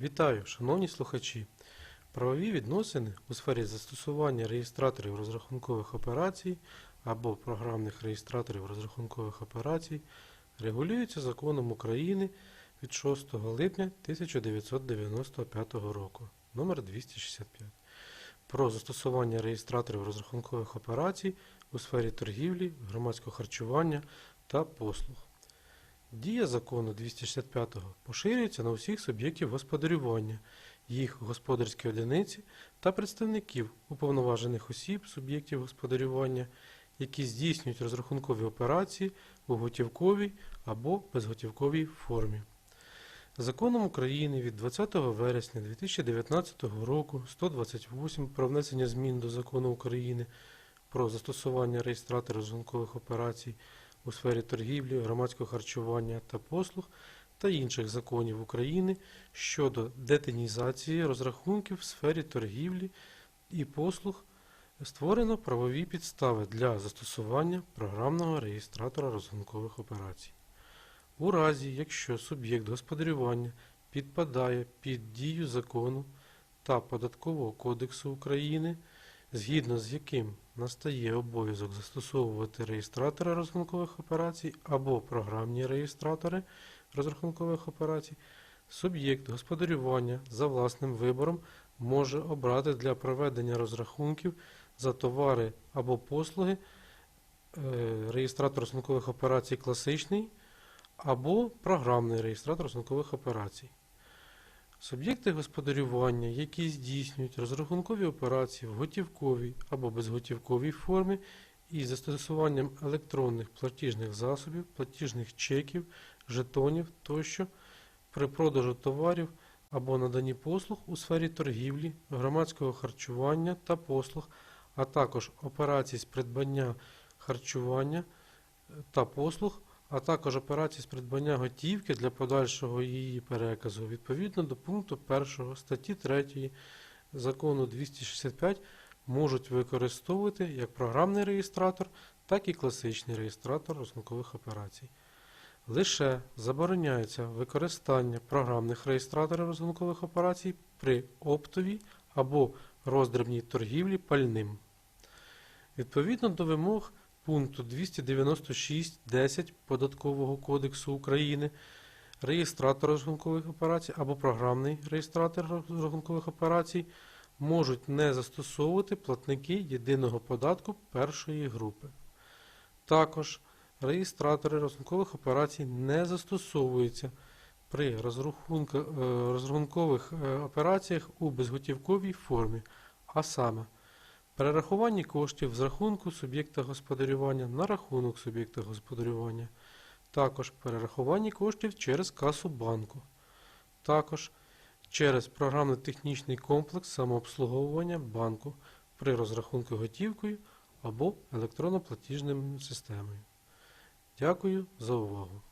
Вітаю, шановні слухачі! Правові відносини у сфері застосування реєстраторів розрахункових операцій або програмних реєстраторів розрахункових операцій регулюються законом України від 6 липня 1995 року номер 265 про застосування реєстраторів розрахункових операцій у сфері торгівлі, громадського харчування та послуг. Дія закону 265 поширюється на усіх суб'єктів господарювання, їх господарські одиниці та представників уповноважених осіб суб'єктів господарювання, які здійснюють розрахункові операції у готівковій або безготівковій формі. Законом України від 20 вересня 2019 року 128 про внесення змін до Закону України про застосування реєстратора розрахункових операцій у сфері торгівлі, громадського харчування та послуг та інших законів України щодо детинізації розрахунків в сфері торгівлі і послуг створено правові підстави для застосування програмного реєстратора розрахункових операцій. У разі, якщо суб'єкт господарювання підпадає під дію закону та Податкового кодексу України, згідно з яким настає обов'язок застосовувати реєстратори розрахункових операцій або програмні реєстратори розрахункових операцій, суб'єкт господарювання за власним вибором може обрати для проведення розрахунків за товари або послуги е, реєстратор розрахункових операцій класичний або програмний реєстратор розрахункових операцій. Суб'єкти господарювання, які здійснюють розрахункові операції в готівковій або безготівковій формі із застосуванням електронних платіжних засобів, платіжних чеків, жетонів тощо при продажу товарів або наданні послуг у сфері торгівлі, громадського харчування та послуг, а також операцій з придбання харчування та послуг а також операції з придбання готівки для подальшого її переказу відповідно до пункту 1 статті 3 закону 265 можуть використовувати як програмний реєстратор, так і класичний реєстратор розрахункових операцій. Лише забороняється використання програмних реєстраторів розрахункових операцій при оптовій або роздрібній торгівлі пальним. Відповідно до вимог пункту 296.10 Податкового кодексу України реєстратор розрахункових операцій або програмний реєстратор розрахункових операцій можуть не застосовувати платники єдиного податку першої групи. Також реєстратори розрахункових операцій не застосовуються при е, розрахункових е, операціях у безготівковій формі, а саме Перерахування коштів з рахунку суб'єкта господарювання на рахунок суб'єкта господарювання. Також перерахування коштів через касу банку. Також через програмно-технічний комплекс самообслуговування банку при розрахунку готівкою або електронно-платіжною системою. Дякую за увагу.